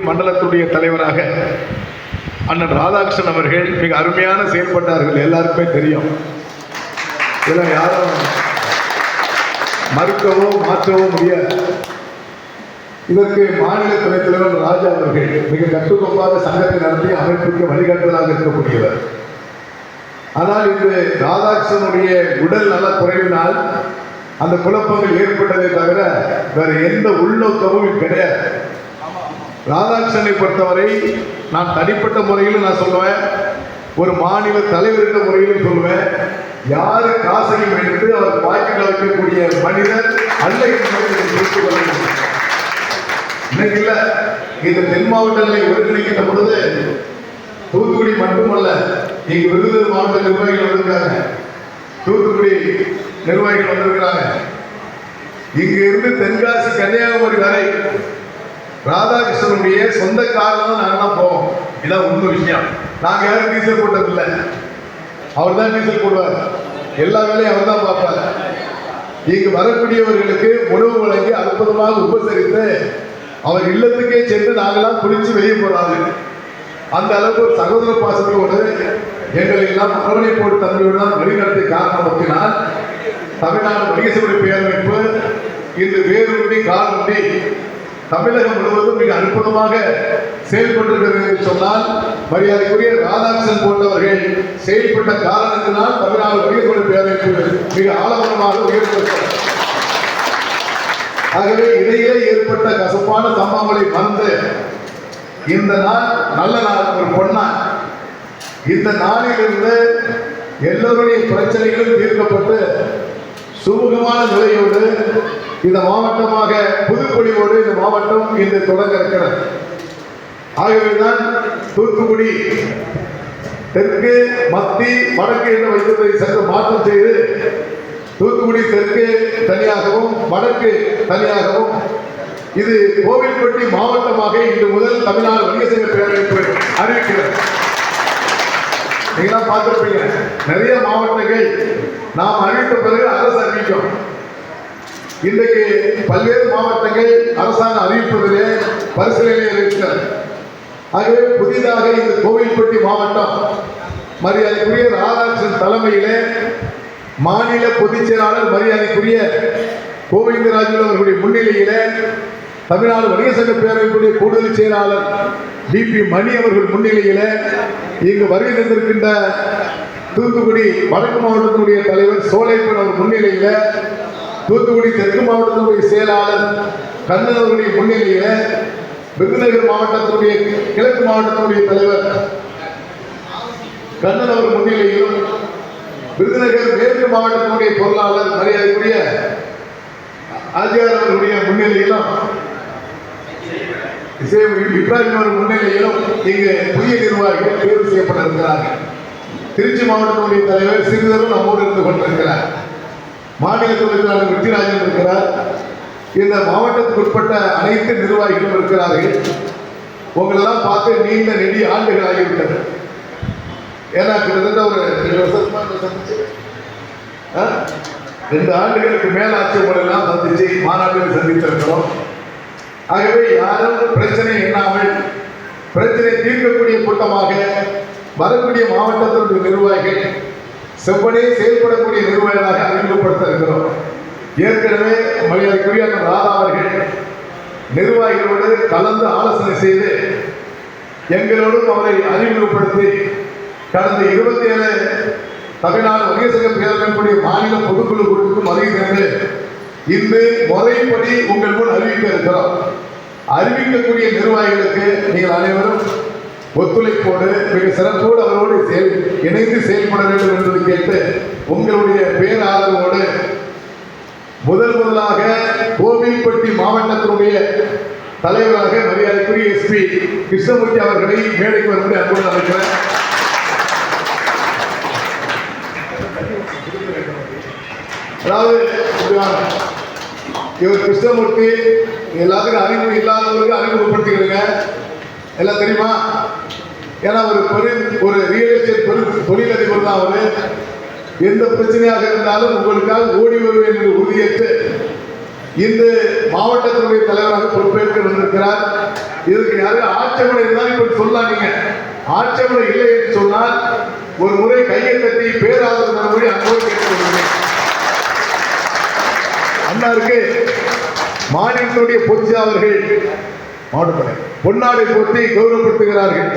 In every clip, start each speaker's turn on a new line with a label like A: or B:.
A: மண்டலத்துடைய தலைவராக அண்ணன் ராதாகிருஷ்ணன் அவர்கள் மிக அருமையான செயல்பட்டார்கள். எல்லாருக்குமே தெரியும். இதெல்லாம் யாரும் மறுக்கவோ மாற்றவோ முடியாது. இதற்கு மாநில துணைத் தலைவர் ராஜா அவர்கள் மிக கட்டுக்கொப்பாக சங்கத்தை நடத்தி அமைப்புக்கு வழிகாட்டுவதாக இருக்கக்கூடியவர். ஆனால் இன்று ராதாகிருஷ்ணனுடைய உடல் நல குறைவினால் அந்த குழப்பங்கள் ஏற்பட்டதை தவிர வேற எந்த உள்நோக்கமும் கிடையாது. ராதாகிருஷ்ணனை பொறுத்தவரை நான் தனிப்பட்ட முறையில் நான் சொல்லுவேன். ஒரு மாநில தலைவர் என்ற முறையிலும் சொல்லுவேன். யாரு காசையும் எடுத்து அவர் பாக்கெட்டில் வைக்கக்கூடிய மனிதர் அல்ல இன்னைக்கு இல்லை. இந்த தென் மாவட்டங்களை ஒருங்கிணைக்கின்ற பொழுது தூத்துக்குடி மட்டுமல்ல இங்கு விருதுநகர் மாவட்ட நிர்வாகிகள் வந்திருக்காங்க தூத்துக்குடி நிர்வாகிகள் வந்திருக்கிறாங்க. இங்க இருந்து தென்காசி கன்னியாகுமரி வரை ராதாகிருஷ்ணனுடைய சொந்த காரில் தான் நாங்கள்லாம் போவோம். இதான் உண்மை விஷயம். நாங்கள் யாரும் டீசல் போட்டதில்லை. அவர் தான் டீசல் போடுவார். எல்லா வேலையும் அவர் தான் பார்ப்பார். இங்கு வரக்கூடியவர்களுக்கு உணவு வழங்கி அற்புதமாக உபசரித்து அவர் இல்லத்துக்கே சென்று நாங்களாம் குளிச்சு வெளியே போறாங்க அந்த அளவுக்கு ஒரு சகோதர பாசத்தோடு எங்களை எல்லாம் அரவணைப்போடு தந்தையோடு தான் வழிநடத்தி காரணத்தினால் தமிழ்நாடு வணிகசபை பேரமைப்பு இன்று வேரூன்றி காலூன்றி தமிழகம் முழுவதும் மிக அற்புதமாக செயல்பட்டிருக்கிறது என்று சொன்னால் மரியாதைக்குரிய ராதாகிருஷ்ணன் போன்றவர்கள் செயல்பட்ட காரணத்தினால் தமிழ்நாடு வணிகசபை பேரமைப்பு மிக ஆலோசனமாக உயர்ந்திருக்கிறது ஆகவே இடையிலே ஏற்பட்ட கசப்பான சம்பவங்களை மறந்து இந்த நாள் நல்ல நாள் ஒரு பொன்னாள். இந்த நாளிலிருந்து எல்லோருடைய பிரச்சனைகளும் தீர்க்கப்பட்டு சுமூகமான நிலையோடு இந்த மாவட்டமாக புதுப்பொழிவோடு இந்த மாவட்டம் இன்று தொடங்க இருக்கிறது. ஆகவேதான் தூத்துக்குடி தெற்கு மத்தி வடக்கு என்ற வைத்ததை சற்று மாற்றம் செய்து தூத்துக்குடி தெற்கு தனியாகவும் வடக்கு தனியாகவும் இது கோவில்பட்டி மாவட்டமாக இன்று முதல் தமிழ்நாடு வணிக சங்க பேரமைப்பு அறிவிக்கிறது. நீங்களாம் பார்த்துருப்பீங்க. நிறைய மாவட்டங்கள் நாம் அறிவித்த பிறகு அரசு அறிவிக்கும். இன்றைக்கு பல்வேறு மாவட்டங்கள் அரசாங்கம் அறிவிப்பதிலே பரிசீலனையில் இருக்கிறது ஆகவே புதிதாக இந்த கோவில்பட்டி மாவட்டம் மரியாதைக்குரிய ராதாகிருஷ்ணன் தலைமையிலே மாநில பொதுச் செயலாளர் மரியாதைக்குரிய கோவிந்தராஜன் அவர்களுடைய முன்னிலையிலே தமிழ்நாடு வணிக சங்க பேரவைக்குடைய கூடுதல் செயலாளர் டிபி மணி அவர்கள் முன்னிலையில் இங்கு வருகை தந்திருக்கின்ற தூத்துக்குடி வடக்கு மாவட்டத்தினுடைய தலைவர் சோலைப்பன் அவர் முன்னிலையில் தூத்துக்குடி தெற்கு மாவட்டத்தினுடைய செயலாளர் கண்ணன் அவர்களுடைய முன்னிலையில் விருதுநகர் மாவட்டத்தினுடைய கிழக்கு மாவட்டத்தினுடைய தலைவர் கண்ணன் அவர் முன்னிலையிலும் விருதுநகர் மேற்கு மாவட்டத்தினுடைய பொருளாளர் மரியாதைக்குரிய ஆஜியார் அவர்களுடைய முன்னிலையிலும் இசைமொழி இப்ராஹிம் அவர் முன்னிலையிலும் இங்கு புதிய நிர்வாகிகள் தேர்வு செய்யப்பட்டிருக்கிறார்கள். திருச்சி மாவட்டத்தினுடைய தலைவர் சிறிதரும் நம்மோடு இருந்து கொண்டிருக்கிறார். மாநில தொழிலாளர் வெற்றிராஜன் இருக்கிறார். இந்த மாவட்டத்துக்கு உட்பட்ட அனைத்து நிர்வாகிகளும் இருக்கிறார்கள். உங்களெல்லாம் பார்த்து நீண்ட நெடி ஆண்டுகள் ஆகிவிட்டது. ஏன்னா கிட்டத்தட்ட ஒரு ரெண்டு சந்திச்சு ரெண்டு ஆண்டுகளுக்கு மேலாட்சி முறையெல்லாம் சந்திச்சு மாநாட்டில் சந்தித்திருக்கிறோம். ஆகவே யாரும் பிரச்சனை இல்லாமல் பிரச்சனை தீர்க்கக்கூடிய கூட்டமாக வரக்கூடிய மாவட்டத்தினுடைய நிர்வாகிகள் செவ்வனே செயல்படக்கூடிய நிர்வாகிகளாக அறிமுகப்படுத்த இருக்கிறோம். ஏற்கனவே மரியாதைக்குரிய ராதா அவர்கள் நிர்வாகிகளோடு கலந்து ஆலோசனை செய்து எங்களோடும் அவரை அறிமுகப்படுத்தி கடந்த இருபத்தி ஏழு தமிழ்நாடு வணிக சங்க மாநில பொதுக்குழு கூட்டத்துக்கும் வருகை இன்று முறைப்படி உங்கள் முன் அறிவிக்க இருக்கிறோம் அறிவிக்கக்கூடிய நிர்வாகிகளுக்கு நீங்கள் அனைவரும் ஒத்துழைப்போடு மிக சிறப்போடு அவரோடு செயல் இணைந்து செயல்பட வேண்டும் என்பது கேட்டு உங்களுடைய பேராதரவோடு முதல் முதலாக கோவில்பட்டி மாவட்டத்தினுடைய தலைவராக மரியாதைக்குரிய எஸ்பி கிருஷ்ணமூர்த்தி அவர்களை மேடைக்கு வந்து அன்புடன் அழைக்கிறேன். அதாவது இவர் கிருஷ்ணமூர்த்தி எல்லாத்துக்கும் அறிமுகம் இல்லாதவருக்கு அறிமுகப்படுத்திக்கிறேங்க. எல்லாம் தெரியுமா? ஏன்னா ஒரு பெரு ஒரு ரியல் எஸ்டேட் பெரு தொழிலதிபர் தான் அவரு. எந்த பிரச்சனையாக இருந்தாலும் உங்களுக்காக ஓடி வருவேன் என்று உறுதியேற்று இந்த மாவட்டத்தினுடைய தலைவராக பொறுப்பேற்று வந்திருக்கிறார். இதுக்கு யாரும் ஆட்சேபனை இருந்தால் இப்படி சொல்லாதீங்க. ஆட்சேபனை இல்லை என்று சொன்னால் ஒரு முறை கையை தட்டி பேராதரவு தரும்படி அன்போடு கேட்டுக்கொள்கிறேன். அண்ணாருக்கு மாநிலத்தினுடைய பொதுச்சா அவர்கள் மாவட்ட பொன்னாடை போட்டி கௌரவப்படுத்துகிறார்கள்.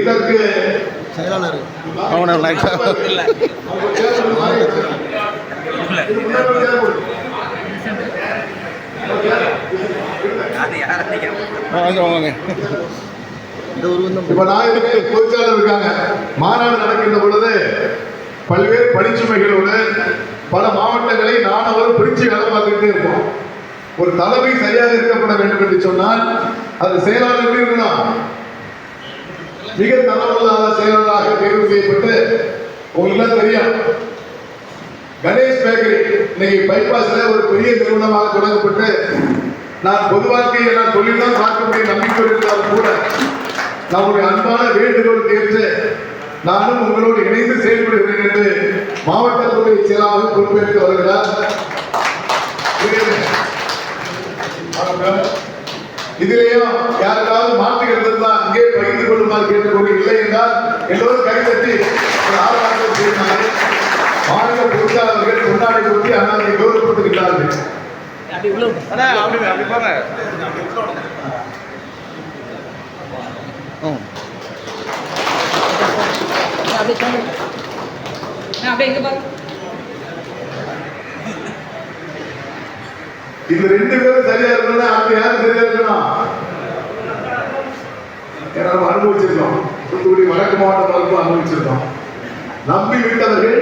A: இதற்கு
B: செயலாளர்.
C: அவனை லைட்டா வாங்க
A: இப்ப நாயகமே பொதுச்சாளர் இருக்காங்க? மாநாடு நடக்கின்ற பொழுது பல்வேறு பணிச்சுமைகளோடு பல மாவட்டங்களை நானவரும் பிரிச்சு வேலை பார்த்துக்கிட்டே இருப்போம். ஒரு தலைமை சரியாக இருக்கப்பட வேண்டும் என்று சொன்னால் அது செயலாளர் எப்படி இருக்கணும் மிக தரமில்லாத செயலாளராக தேர்வு செய்யப்பட்டு உங்களுக்கு தெரியும் கணேஷ் பேக்கரி இன்னைக்கு பைபாஸ்ல ஒரு பெரிய நிறுவனமாக தொடங்கப்பட்டு நான் பொது வாழ்க்கையை நான் சொல்லிதான் பார்க்க முடியும் நம்பிக்கை இருந்தாலும் கூட நம்முடைய அன்பான வேண்டுகோள் கேட்டு நானும் உங்களோடு இணைந்து செயல்படுகிறேன் என்று மாவட்டத்துறை செயலாளர் பொறுப்பேற்று வருகிறார் வணக்கம். இதிலேயும் யாருக்காவது மாற்றுகிறது இருந்தால் அங்கே பகிர்ந்து கொள்ளுமாறு கேட்டுக்கொண்டு இல்லை என்றால் எல்லோரும் கைதட்டி ஒரு ஆர்ப்பாட்டம் செய்தார்கள் மாநில பொறுப்பாளர்கள் கொண்டாடி கொண்டு அண்ணாவை கௌரவப்படுத்துகிறார்கள்
C: ம்.
D: அப்படியே சொல்லு. நான் அப்படியே இங்க பாரு
A: இந்த ரெண்டு பேரும் சரியா இருக்கணும்னா அப்ப யாரு சரியா இருக்கணும்? ஏன்னா நம்ம அனுபவிச்சிருக்கோம். தூத்துக்குடி வடக்கு மாவட்டம் வரைக்கும் அனுபவிச்சிருக்கோம். நம்பி விட்டவர்கள்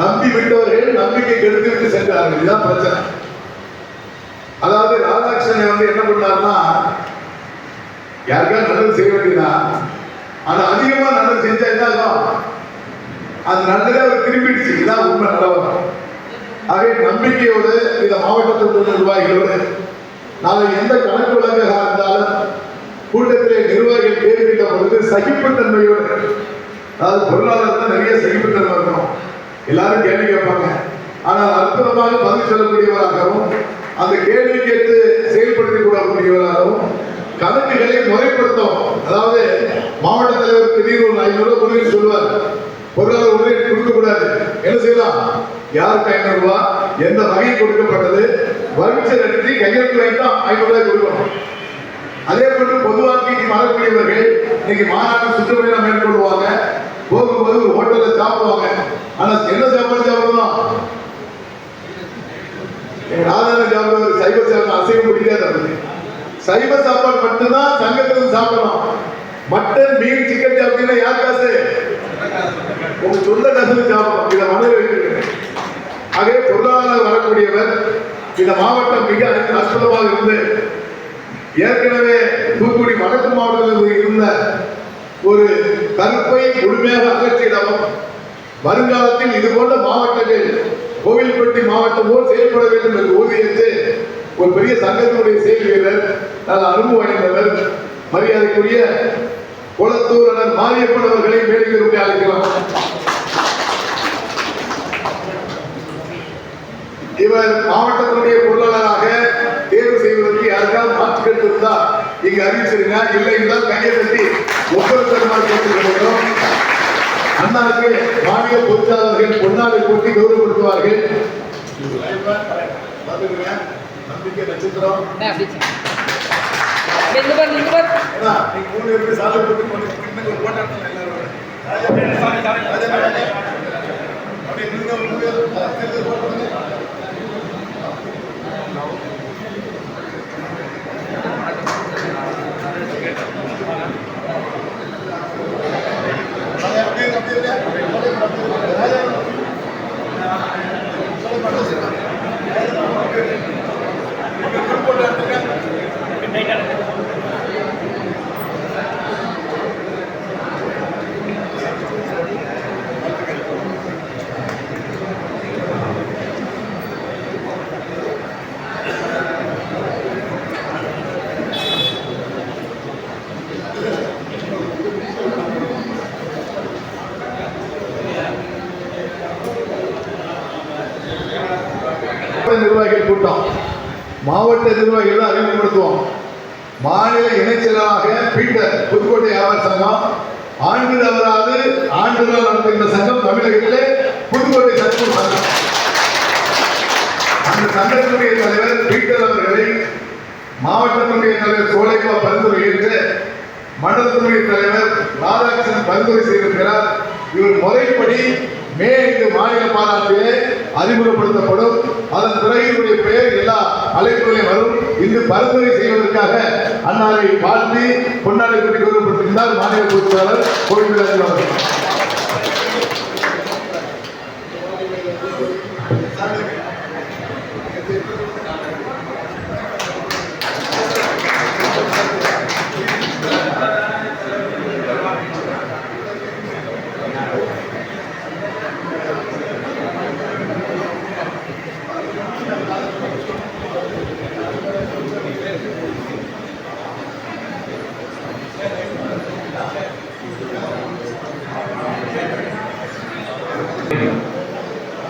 A: நம்பி விட்டவர்கள் நம்பிக்கை கெடுத்து விட்டு சென்றார்கள். இதுதான் பிரச்சனை. அதாவது ராதாகிருஷ்ணன் வந்து என்ன பண்ணாருன்னா யாருக்கா நல்லது செய்ய வேண்டியதா ஆனா அதிகமா நல்லது செஞ்சா என்ன அது நல்லதே அவர் திரும்பிடுச்சு. இதுதான் உண்மை நிலவரம் ஆகவே நம்பிக்கையோடு இந்த மாவட்டத்தில் நிர்வாகிகளோடு நாளை எந்த கணக்கு வழக்காக இருந்தாலும் கூட்டத்திலே நிர்வாகிகள் பேருகின்ற பொழுது சகிப்புத்தன்மையோடு அதாவது பொருளாதாரத்தில் நிறைய சகிப்புத்தன்மை இருக்கணும். எல்லாரும் கேள்வி கேட்பாங்க. ஆனால் அற்புதமாக பதில் சொல்லக்கூடியவராகவும் அந்த கேள்வி கேட்டு செயல்படுத்திக் கூடக்கூடியவராகவும் கணக்குகளை முறைப்படுத்தும் அதாவது மாவட்ட தலைவர் திடீர் ஒரு ஐநூறு ரூபாய் சொல்லுவார் பொருளாதார உதவி கொடுக்க கூடாது என்ன செய்யலாம்? யாருக்கு ஐநூறு ரூபாய் எந்த வகை கொடுக்கப்பட்டது வரிச்சை நடத்தி கையெழுத்து வைத்தா ஐநூறு ரூபாய் கொடுக்கணும். அதே போன்று பொது வாழ்க்கைக்கு வரக்கூடியவர்கள் இன்னைக்கு மாநாட்டு சுற்றுப்பயணம் மேற்கொள்வாங்க. போகும்போது ஒரு ஹோட்டலில் சாப்பிடுவாங்க. ஆனால் என்ன சாப்பாடு சாப்பிடணும்? எங்க சாப்பிடுவது சைவ சாப்பிட அசைவம் பிடிக்காது சைவ சாப்பாடு மட்டும்தான் சங்கத்தில் சாப்பிடணும். மட்டன் மீன் சிக்கன் சாப்பிட்டீங்கன்னா யார் காசு? உங்க சொந்த காசு சாப்பிடணும் இதை மனதில் வைத்துக்கிறேன் ஆகவே பொருளாதாரம் வரக்கூடியவர் இந்த மாவட்டம் மிக அற்புதமாக இருந்து ஏற்கனவே தூத்துக்குடி வடக்கு மாவட்டத்தில் இருந்த ஒரு கருப்பை முழுமையாக அகற்றிடவும் வருங்காலத்தில் இது போன்ற மாவட்டங்கள் கோவில்பட்டி மாவட்டம் போல் செயல்பட வேண்டும் என்று ஊதியத்து ஒரு பெரிய சங்கத்தினுடைய செயல் வீரர் நல்ல அனுபவம் வாய்ந்தவர் மரியாதைக்குரிய குளத்தூரனர் மாரியப்பன் அவர்களை மேடைக்கு அழைக்கலாம் இவர் மாவட்டத்தினுடைய பொருளாளராக தேர்வு செய்வதற்கு யாருக்காவது மாற்றுக்கட்டு இருந்தா இங்க அறிவிச்சிருங்க. இல்லை என்றால் கையை தட்டி ஒவ்வொரு தருமாறு கேட்டுக்கொள்கிறோம் அண்ணாவுக்கு மாநில பொறுப்பாளர்கள் பொன்னாடை போட்டி கௌரவப்படுத்துவார்கள். நம்பிக்கை நட்சத்திரம்.
D: நான் அப்படியே சொல்லு. அப்படியே இங்க பாரு இங்க பாரு
A: ஏன்னா, நீங்க மூணு பேருக்கு சாலை போட்டு கொண்டு பின்னுக்கு ஒரு போட்டோ எடுத்துங்க எல்லாரும். ராஜா, ராஜா. அப்படியே நில்லுங்க, ஒரு மூணு பேர். சேர்ந்து போட்டோ எடுங்க. ராஜா, அப்படியே, அப்படியே, அப்படியே. ராஜா. ஒரு போட்டோ எடுத்துங்க. மாவட்ட நிர்வாகிகள் அறிமுகப்படுத்துவோம். மாநில இணைச்செயலாளராக பீட்டர் புதுக்கோட்டை வியாபார சங்கம் ஆண்டு தவறாது ஆண்டுகள் நடத்துகின்ற சங்கம் தமிழகத்திலே புதுக்கோட்டை சத்துணவு சங்கம். அந்த சங்கத்தினுடைய தலைவர் பீட்டர் அவர்களை மாவட்டத்தினுடைய தலைவர் சோலைபா பரிந்துரையிட்டு மண்டலத்தினுடைய தலைவர் ராதாகிருஷ்ணன் பரிந்துரை செய்திருக்கிறார். இவர் முறைப்படி மே ஐந்து மாநில மாநாட்டிலே அறிமுகப்படுத்தப்படும். அதன் பிறகு இவருடைய பெயர் எல்லா அழைப்புகளையும் வரும். இன்று பரிந்துரை செய்வதற்காக அன்னாரை வாழ்த்தி கொண்டாடி கொண்டு கௌரவப்படுத்திருந்தார் மாநில பொறுப்பாளர் கோவிந்தராஜன் அவர்கள்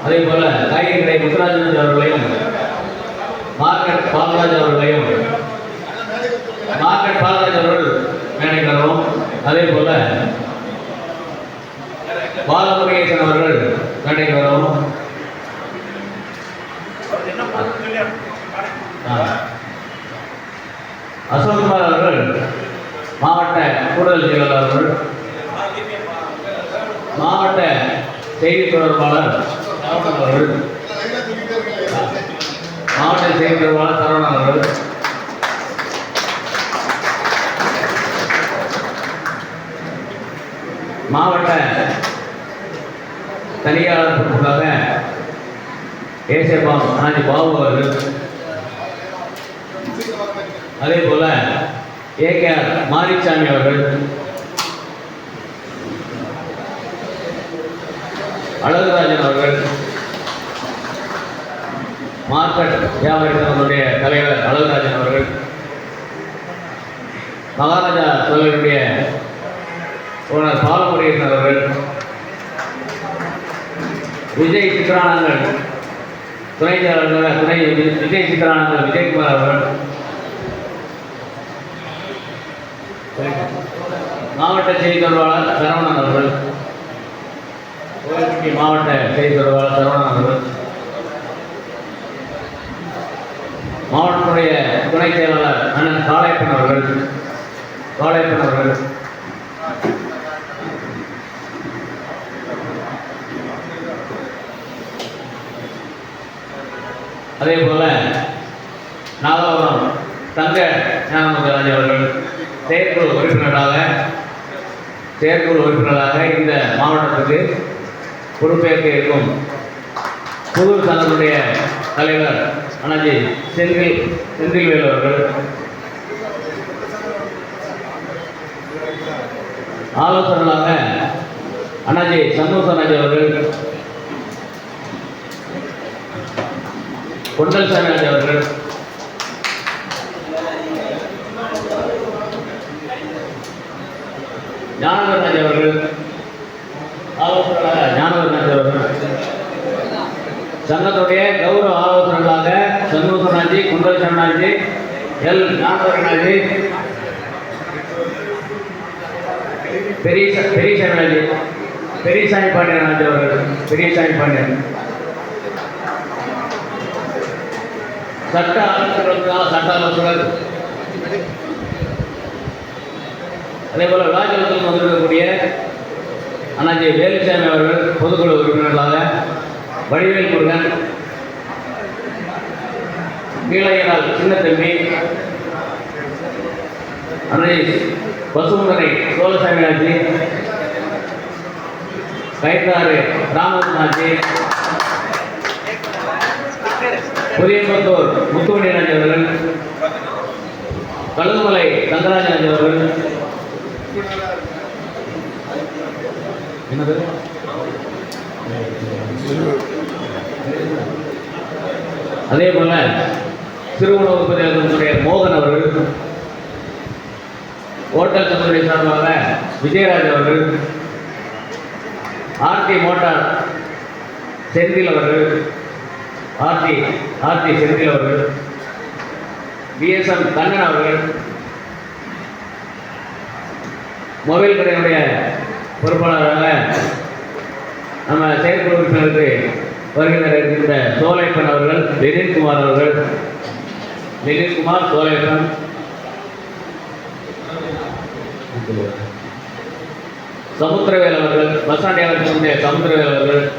E: அதே போல காய்கறி கடை முத்துராஜன் அவர்களையும் மார்க்கெட் பாலராஜ் அவர்களையும் மார்க்கெட் பாலராஜ் அவர்கள் மேடைக்கு வரவும் அதே போல பாலமுருகேசன் அவர்கள் மேடைக்கு வரவும். ஆ. அசோக்குமார் அவர்கள் மாவட்ட கூடுதல் செயலாளர் அவர்கள். மாவட்ட செய்தி தொடர்பாளர் அவர்கள். மாவட்ட செய்தி தொடர்பாளர் சரவணன் அவர்கள். மாவட்ட தனியாளர் பொறுப்புக்காக ஏசேபாம் அனாஜி பாபு அவர்கள் அதே போல ஏகேஆர் மாரிசாமி அவர்கள் அழகுராஜன் அவர்கள் மார்க்கெட் வியாபாரி சங்கத்தினுடைய தலைவர் அழகுராஜன் அவர்கள் மகாராஜா தலைவருடைய ஓனர் பாலமுருகேசன் அவர்கள். விஜய் சித்ரானந்தன். துணை செயலாளர் துணை விஜய் சித்ரானந்தன் விஜயகுமார் அவர்கள். மாவட்ட செய்தி தொடர்பாளர் சரவணன் அவர்கள். கோயில்பட்டி மாவட்ட செய்தி தொடர்பாளர் சரவணன் அவர்கள். மாவட்டத்துடைய துணைச் செயலாளர் அண்ணன் காளையப்பன் அவர்கள். காளையப்பன் அவர்கள். அதே போல் நாகபுரம் தங்க ஞானமுத்தராஜ் அவர்கள் செயற்குழு உறுப்பினராக செயற்குழு உறுப்பினராக இந்த மாவட்டத்துக்கு பொறுப்பேற்க இருக்கும் புது சங்கத்துடைய தலைவர் அண்ணாஜி செந்தில் செந்தில்வேல் அவர்கள். ஆலோசகர்களாக அண்ணாஜி சண்முகராஜ் அவர்கள் பொன்னல் சாமியாஜி அவர்கள் ஞானவராஜ் அவர்கள் ஞானவராஜ் அவர்கள் சங்கத்துடைய கௌரவ ஆலோசகர்களாக சண்முகராஜி குண்டல் சரணாஜி எல். ஞானவரனாஜி பெரிய பெரிய சாமிராஜி பெரியசாமி பாண்டியன் ராஜ் அவர்கள் பெரியசாமி பாண்டியன். சட்ட ஆலோசகர்களுக்காக சட்ட ஆலோசகர் அதே போல விழாக்களுக்கு வந்திருக்கக்கூடிய அண்ணாஜி வேலுசாமி அவர்கள் பொதுக்குழு உறுப்பினர்களாக வடிவேல் முருகன் கீழையனால் சின்னத்தம்பி அன்னை பசுமுதனை சோழசாமி ஆட்சி கைத்தாறு ராமகிருஷ்ணாஜி புதியம்பத்தூர் முத்துமணிராஜ் அவர்கள் கழுகுமலை தங்கராஜராஜ் அவர்கள். என்னது? அதே போல சிறுவன உற்பத்தி நிலையத்தினுடைய மோகன் அவர்கள் ஹோட்டல் சங்கத்துடைய சார்பாக விஜயராஜ் அவர்கள் ஆர்டி மோட்டார் செந்தில் அவர்கள் ஆர்டி ஆர்டி செந்தில் அவர்கள் பிஎஸ்எம் கண்ணன் அவர்கள் மொபைல் கடையினுடைய பொறுப்பாளராக நம்ம செயற்குழு உறுப்பினருக்கு வருகின்ற இருக்கின்ற சோலைப்பன் அவர்கள் லெனின்குமார் அவர்கள். லெனின்குமார் சோலைப்பன். சமுத்திரவேல் அவர்கள் பஸ்டாண்ட் அவர்களுடைய சமுத்திரவேல் அவர்கள்.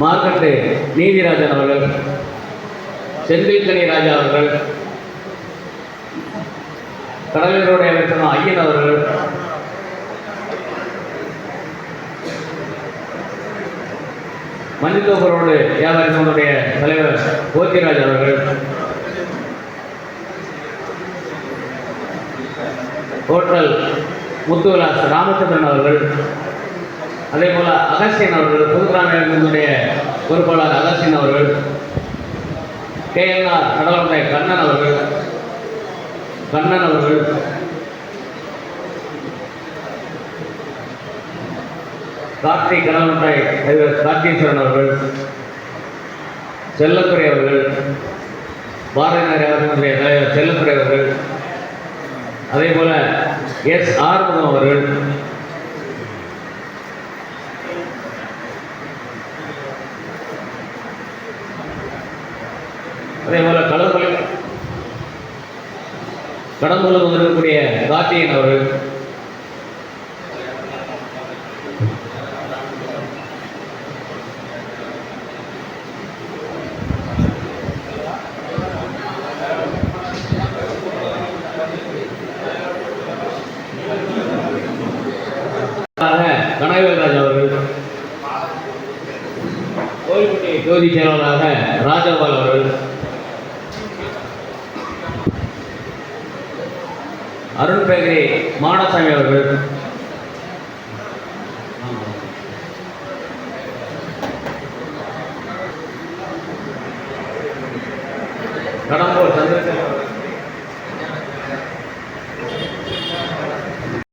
E: மார்க்கெட்டு நீதிராஜன் அவர்கள் செந்தில்கனி ராஜா அவர்கள் கடலூருடைய அமைச்சர் ஐயன் அவர்கள் மஞ்சத்தோப்பரோடு வியாபாரி சங்கத்துடைய தலைவர் கோத்திராஜ் அவர்கள் ஹோட்டல் முத்துவிலாஸ் ராமச்சந்திரன் அவர்கள் அதே போல அகஸ்டியன் அவர்கள் புதுக்கிராமிய பொறுப்பாளர் அகஸ்டியன் அவர்கள் கேஎல்ஆர் கடலமுடைய கண்ணன் அவர்கள் கண்ணன் அவர்கள் கார்த்திக் கடலமுட்டாய் கார்த்தீஸ்வரன் அவர்கள் செல்லத்துறை அவர்கள் பாரதிய நகரத்தினுடைய தலைவர் செல்லத்துறை அவர்கள் அதே போல எஸ். ஆறுமுகம் அவர்கள் அதேபோல் கடற்கொலை கடம்பூரில் வந்திருக்கக்கூடிய கார்த்திகன் அவர்கள். கனகவேல்ராஜ் அவர்கள். கோயில்பட்டி ஜோதி செயலாளராக ராஜகோபால் அவர்கள். அருண் பேகரி மானசாமி அவர்கள்.